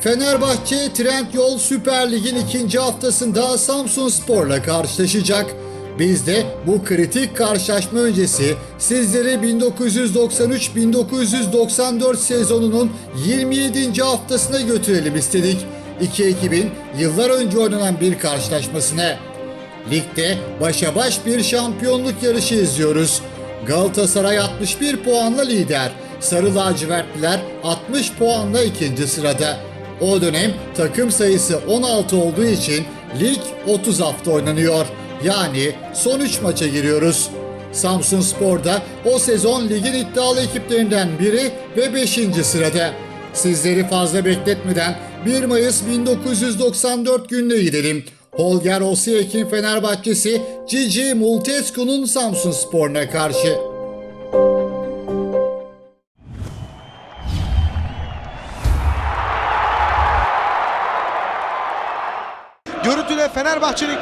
Fenerbahçe Trendyol Süper Lig'in ikinci haftasında Samsun Spor'la karşılaşacak. Biz de bu kritik karşılaşma öncesi sizleri 1993-1994 sezonunun 27. haftasına götürelim istedik. İki ekibin yıllar önce oynanan bir karşılaşmasına. Ligde başa baş bir şampiyonluk yarışı izliyoruz. Galatasaray 61 puanla lider. Sarı lacivertliler 60 puanla ikinci sırada. O dönem takım sayısı 16 olduğu için lig 30 hafta oynanıyor. Yani son 3 maça giriyoruz. Samsun Spor'da o sezon ligin iddialı ekiplerinden biri ve 5. sırada. Sizleri fazla bekletmeden 1 Mayıs 1994 gününe gidelim. Holger Osiyek'in Fenerbahçesi Cici Multescu'nun Samsun Spor'una karşı.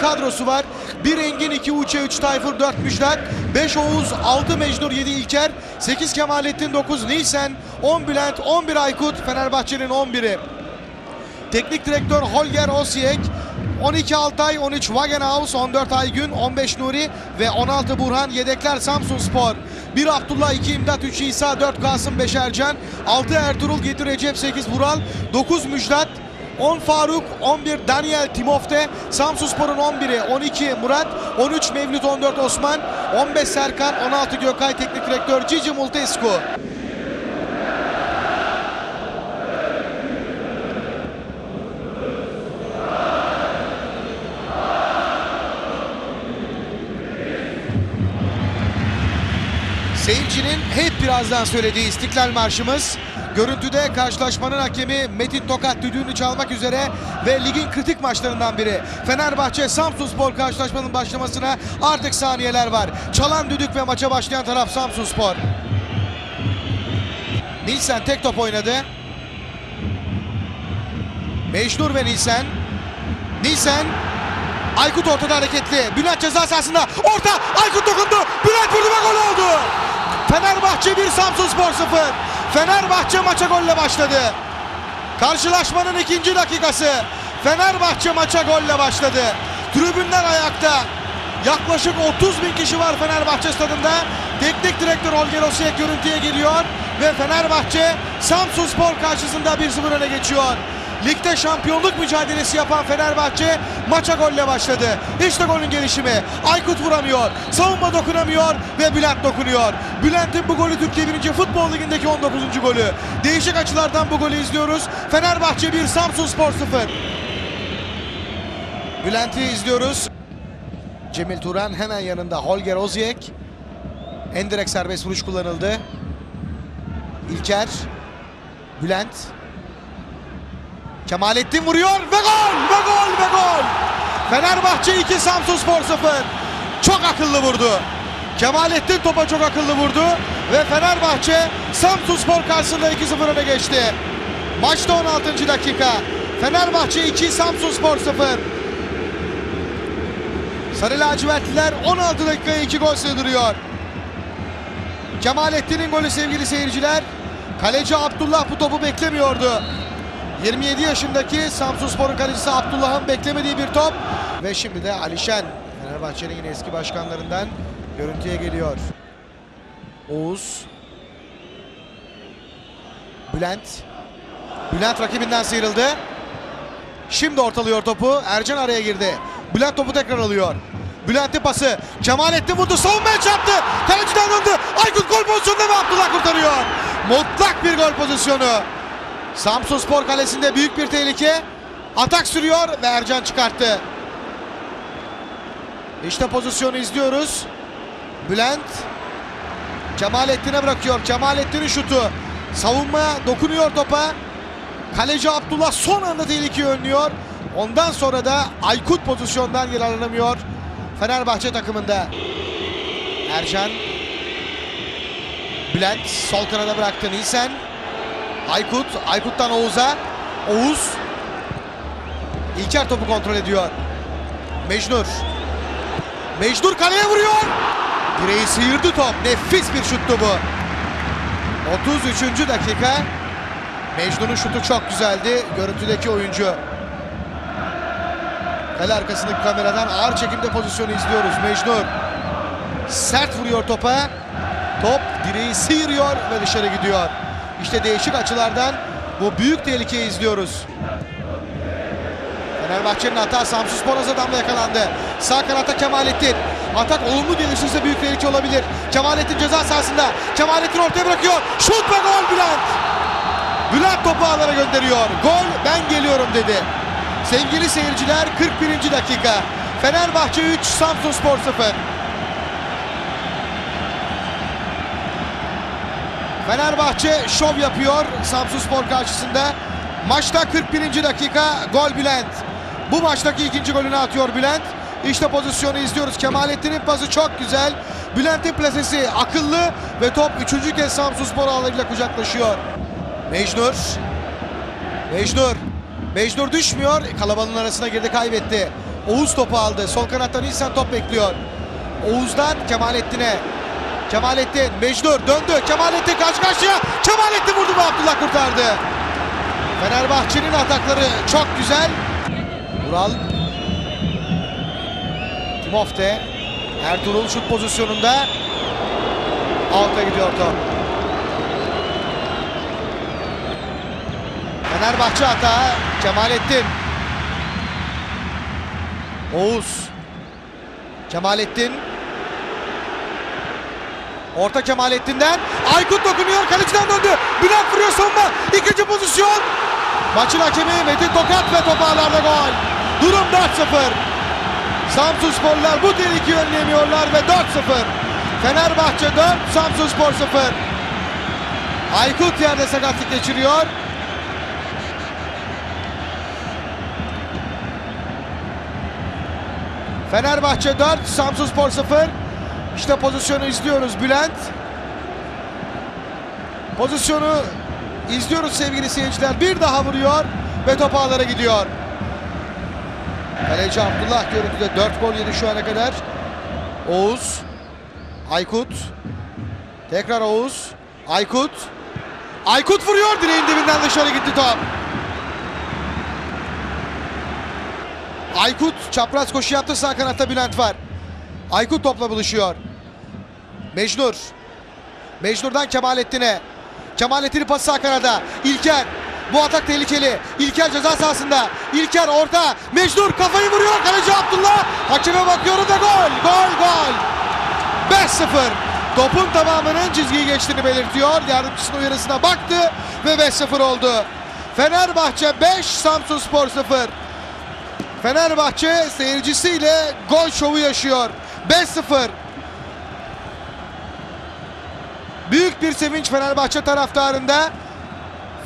Kadrosu var. 1 Engin, 2 Uçe, 3 Tayfur, 4 Müjdat, 5 Oğuz, 6 Mecnur, 7 İlker, 8 Kemalettin, 9 Nilsen, 10 Bülent, 11 Aykut, Fenerbahçe'nin 11'i. Teknik direktör Holger Osijek, 12 Altay, 13 Wagenhaus, 14 Aygün, 15 Nuri ve 16 Burhan yedekler Samsun Spor. 1 Abdullah, 2 İmdat, 3 İsa, 4 Kasım, 5 Ercan, 6 Ertuğrul, 7 Recep, 8 Vural, 9 Müjdat, 10 Faruk, 11 Daniel Timofte, Samsunspor'un 11'i 12 Murat, 13 Mevlüt, 14 Osman, 15 Serkan, 16 Gökay Teknik Direktör Cici Multescu. Seyircinin hep birazdan söylediği İstiklal Marşımız. Görüntüde karşılaşmanın hakemi Metin Tokat düdüğünü çalmak üzere ve ligin kritik maçlarından biri. Fenerbahçe Samsunspor karşılaşmanın başlamasına artık saniyeler var. Çalan düdük ve maça başlayan taraf Samsunspor. Nilsen tek top oynadı. Mecnur ve Nilsen. Nilsen Aykut ortada hareketli. Bülent ceza sahasında. Orta. Aykut dokundu. Bülent vurdu ve gol oldu. Fenerbahçe 1 Samsunspor 0. Fenerbahçe maça golle başladı. Karşılaşmanın ikinci dakikası. Fenerbahçe maça golle başladı. Tribünler ayakta. Yaklaşık 30 bin kişi var Fenerbahçe stadında. Teknik direktör Holger Osiyek görüntüye geliyor. Ve Fenerbahçe Samsunspor karşısında 1-0 öne geçiyor. Ligde şampiyonluk mücadelesi yapan Fenerbahçe maça golle başladı. İşte golün gelişimi. Aykut vuramıyor. Savunma dokunamıyor ve Bülent dokunuyor. Bülent'in bu golü Türkiye 1. Futbol Ligi'ndeki 19. golü. Değişik açılardan bu golü izliyoruz. Fenerbahçe 1, Samsunspor 0. Bülent'i izliyoruz. Cemil Turan hemen yanında Holger Oziyek. Endirek serbest vuruş kullanıldı. İlker. Bülent. Kemalettin vuruyor ve gol ve gol ve gol. Fenerbahçe 2 Samsunspor 0. Çok akıllı vurdu. Kemalettin topa çok akıllı vurdu ve Fenerbahçe Samsunspor karşısında 2-0 öne geçti. Maçta 16. dakika. Fenerbahçe 2 Samsunspor 0. Sarı lacivertliler 16 dakikaya 2 gol sığdırıyor. Kemalettin'in golü sevgili seyirciler. Kaleci Abdullah bu topu beklemiyordu. 27 yaşındaki Samsunspor'un kalecisi Abdullah'ın beklemediği bir top. Ve şimdi de Alişen Fenerbahçe'nin yine eski başkanlarından görüntüye geliyor. Oğuz. Bülent. Bülent rakibinden sıyrıldı. Şimdi ortalıyor topu. Ercan araya girdi. Bülent topu tekrar alıyor. Bülent'in pası. Kemalettin vurdu. Savunmaya çarptı. Kaleciden döndü. Aykut gol pozisyonunda ve Abdullah kurtarıyor. Mutlak bir gol pozisyonu. Samsun Spor Kalesi'nde büyük bir tehlike. Atak sürüyor ve Ercan çıkarttı. İşte pozisyonu izliyoruz. Bülent Kemalettin'e bırakıyor. Kemalettin'in şutu. Savunma dokunuyor topa. Kaleci Abdullah son anda tehlikeyi önlüyor. Ondan sonra da Aykut pozisyondan yararlanamıyor. Fenerbahçe takımında. Ercan. Bülent sol kanada bıraktı Nilsen. Aykut, Aykut'tan Oğuz'a. Oğuz. İlker topu kontrol ediyor. Mecnur. Mecnur kaleye vuruyor. Direği sıyırdı top. Nefis bir şuttu bu. 33. dakika. Mecnun'un şutu çok güzeldi. Görüntüdeki oyuncu. Kale arkasındaki kameradan ağır çekimde pozisyonu izliyoruz. Mecnun sert vuruyor topa. Top direği sıyırıyor ve dışarı gidiyor. İşte değişik açılardan bu büyük tehlikeyi izliyoruz. Fenerbahçe'nin hata Samsun Spor Azadam'la yakalandı. Sağ kanatta Kemalettin. Atak olumlu gelişirse büyük tehlike olabilir. Kemalettin ceza sahasında. Kemalettin ortaya bırakıyor. Şut ve gol Bülent. Bülent topu ağlara gönderiyor. Gol ben geliyorum dedi. Sevgili seyirciler 41. dakika. Fenerbahçe 3, Samsun Spor 0. Fenerbahçe şov yapıyor Samsun Spor karşısında. Maçta 41. dakika gol Bülent. Bu maçtaki ikinci golünü atıyor Bülent. İşte pozisyonu izliyoruz. Kemalettin'in pası çok güzel. Bülent'in plasesi akıllı ve top üçüncü kez Samsun Spor ağlarıyla kucaklaşıyor. Mecnur. Mecnur. Mecnur düşmüyor. Kalabalığın arasına girdi kaybetti. Oğuz topu aldı. Sol kanattan İhsan top bekliyor. Oğuz'dan Kemalettin'e. Kemalettin Mecnur döndü. Kemalettin karşı karşıya. Kemalettin vurdu mu Abdullah kurtardı. Fenerbahçe'nin atakları çok güzel. Vural. Timofte. Ertuğrul şut pozisyonunda. Alta gidiyor top. Fenerbahçe hata. Kemalettin. Oğuz. Kemalettin. Orta Kemalettin'den. Aykut dokunuyor. Kaleciden döndü. Bülent vuruyor savunma. İkinci pozisyon. Maçın hakemi Metin Tokat ve top ağlarda gol. Durum 4-0. Samsun Sporlular bu tehlikeyi önleyemiyorlar ve 4-0. Fenerbahçe 4, Samsun Spor 0. Aykut yerde sakatlık geçiriyor. Fenerbahçe 4, Samsun Spor 0. İşte pozisyonu izliyoruz Bülent. Pozisyonu izliyoruz sevgili seyirciler. Bir daha vuruyor ve top ağlara gidiyor. Kaleci Abdullah görüntüde 4 gol yedi şu ana kadar. Oğuz. Aykut. Tekrar Oğuz. Aykut. Aykut vuruyor direğin dibinden dışarı gitti top. Aykut çapraz koşu yaptı sağ kanatta Bülent var. Aykut topla buluşuyor. Mecnur. Mecnur'dan Kemalettin'e. Kemalettin'in pası sağ kanada. İlker. Bu atak tehlikeli. İlker ceza sahasında. İlker orta. Mecnur kafayı vuruyor. Kaleci Abdullah. Hakeme bakıyorum ve gol. Gol gol. 5-0. Topun tamamının çizgiyi geçtiğini belirtiyor. Yardımcısının uyarısına baktı ve 5-0 oldu. Fenerbahçe 5, Samsun Spor 0. Fenerbahçe seyircisiyle gol şovu yaşıyor. 5-0. Büyük bir sevinç Fenerbahçe taraftarında.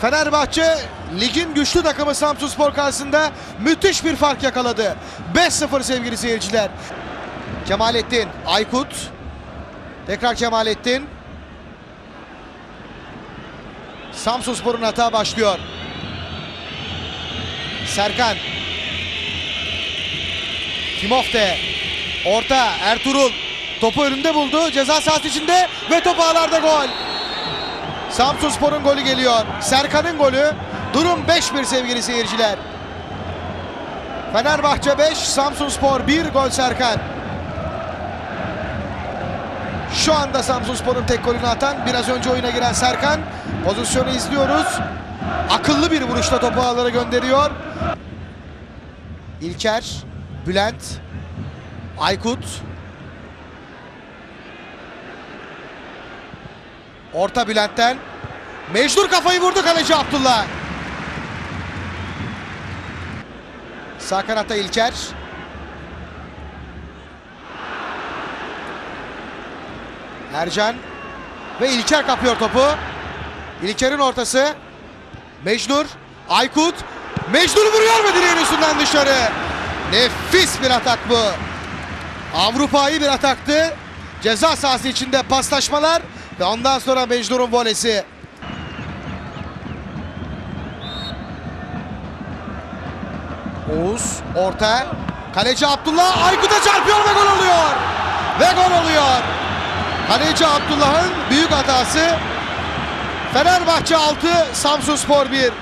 Fenerbahçe ligin güçlü takımı Samsunspor karşısında müthiş bir fark yakaladı. 5-0 sevgili seyirciler. Kemalettin, Aykut. Tekrar Kemalettin. Samsunspor'un hata başlıyor. Serkan. Timofte. Orta Ertuğrul. Topu önünde buldu. Ceza sahası içinde ve top ağlarda gol. Samsunspor'un golü geliyor. Serkan'ın golü. Durum 5-1 sevgili seyirciler. Fenerbahçe 5, Samsunspor 1 gol Serkan. Şu anda Samsunspor'un tek golünü atan biraz önce oyuna giren Serkan. Pozisyonu izliyoruz. Akıllı bir vuruşla topu ağlara gönderiyor. İlker, Bülent, Aykut. Orta Bülent'ten. Mecnur kafayı vurdu kaleci Abdullah. Sağ kanatta İlker. Ercan. Ve İlker kapıyor topu. İlker'in ortası. Mecnur. Aykut. Mecnur vuruyor mu direğin üstünden dışarı? Nefis bir atak bu. Avrupa'yı bir ataktı. Ceza sahası içinde paslaşmalar ve ondan sonra Mecnur'un volesi. Oğuz orta. Kaleci Abdullah Aykut'a çarpıyor ve gol oluyor. Ve gol oluyor. Kaleci Abdullah'ın büyük hatası Fenerbahçe 6, Samsunspor 1.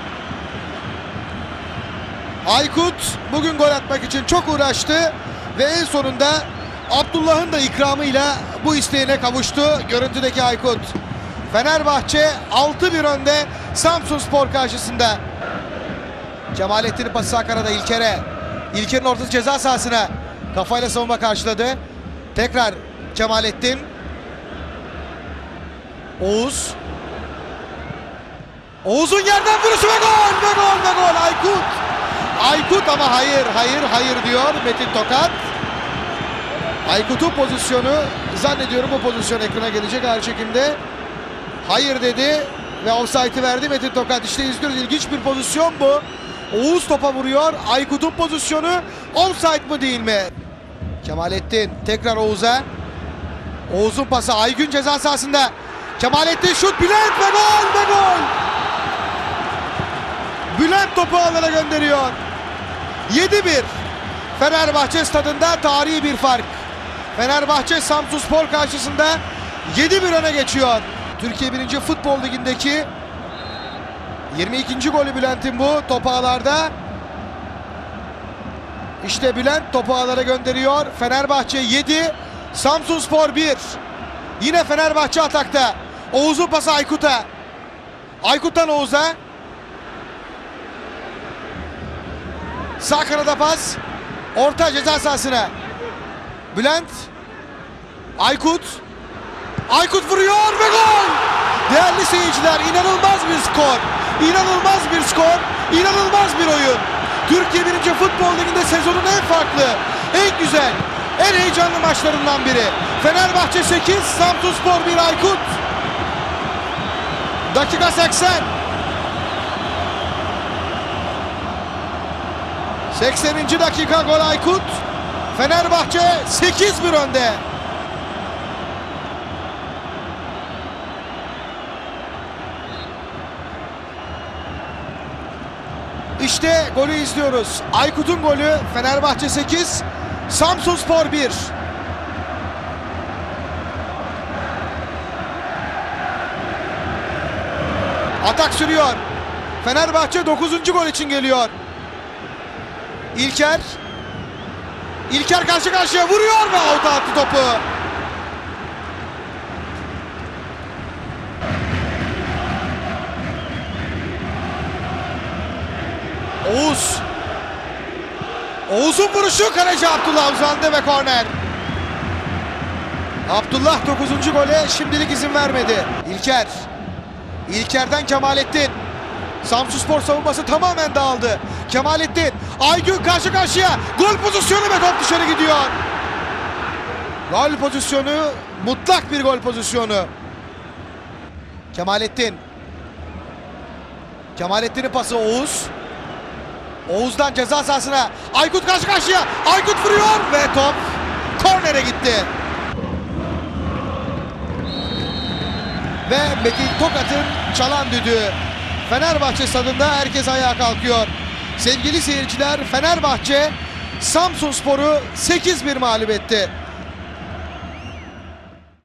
Aykut bugün gol atmak için çok uğraştı ve en sonunda Abdullah'ın da ikramıyla bu isteğine kavuştu. Görüntüdeki Aykut. Fenerbahçe 6-1 önde Samsunspor karşısında. Cemalettin'in pası sağ kanada İlker'e. İlker'in ortası ceza sahasına. Kafayla savunma karşıladı. Tekrar Cemalettin. Oğuz. Oğuz'un yerden vuruşu ve gol ve gol ve gol Aykut. Aykut ama hayır hayır hayır diyor Metin Tokat. Aykut'un pozisyonu zannediyorum bu pozisyon ekrana gelecek her çekimde. Hayır dedi ve offside'ı verdi Metin Tokat. İşte izliyoruz ilginç bir pozisyon bu. Oğuz topa vuruyor. Aykut'un pozisyonu offside mı değil mi? Kemalettin tekrar Oğuz'a. Oğuz'un pası Aygün ceza sahasında. Kemalettin şut Bülent ve gol ve gol. Bülent topu alana gönderiyor. 7-1. Fenerbahçe stadında tarihi bir fark. Fenerbahçe Samsunspor karşısında 7-1 öne geçiyor. Türkiye 1. Futbol Ligi'ndeki 22. golü Bülent'in bu topu ağlarda. İşte Bülent topu ağlara gönderiyor. Fenerbahçe 7, Samsunspor 1. Yine Fenerbahçe atakta. Oğuz'un pası Aykut'a. Aykut'tan Oğuz'a. Sağ kanada pas. Orta ceza sahasına. Bülent. Aykut. Aykut vuruyor ve gol. Değerli seyirciler inanılmaz bir skor. İnanılmaz bir skor. İnanılmaz bir oyun. Türkiye 1. Futbol Ligi'nde sezonun en farklı, en güzel, en heyecanlı maçlarından biri. Fenerbahçe 8, Samsunspor 1 Aykut. Dakika 80. 80. dakika gol Aykut. Fenerbahçe 8-1 önde. İşte golü izliyoruz. Aykut'un golü Fenerbahçe 8, Samsunspor 1. Atak sürüyor. Fenerbahçe 9. gol için geliyor. İlker. İlker karşı karşıya vuruyor ve avuta attı topu. Oğuz. Oğuz'un vuruşu kaleci Abdullah uzandı ve korner. Abdullah 9. gole şimdilik izin vermedi. İlker. İlker'den Kemalettin. Samsunspor savunması tamamen dağıldı. Kemalettin. Aygün karşı karşıya. Gol pozisyonu ve top dışarı gidiyor. Gol pozisyonu mutlak bir gol pozisyonu. Kemalettin. Kemalettin'in pası Oğuz. Oğuz'dan ceza sahasına. Aykut karşı karşıya. Aykut vuruyor ve top kornere gitti. Ve Metin Tokat'ın çalan düdüğü. Fenerbahçe stadında herkes ayağa kalkıyor. Sevgili seyirciler Fenerbahçe Samsunspor'u 8-1 mağlup etti.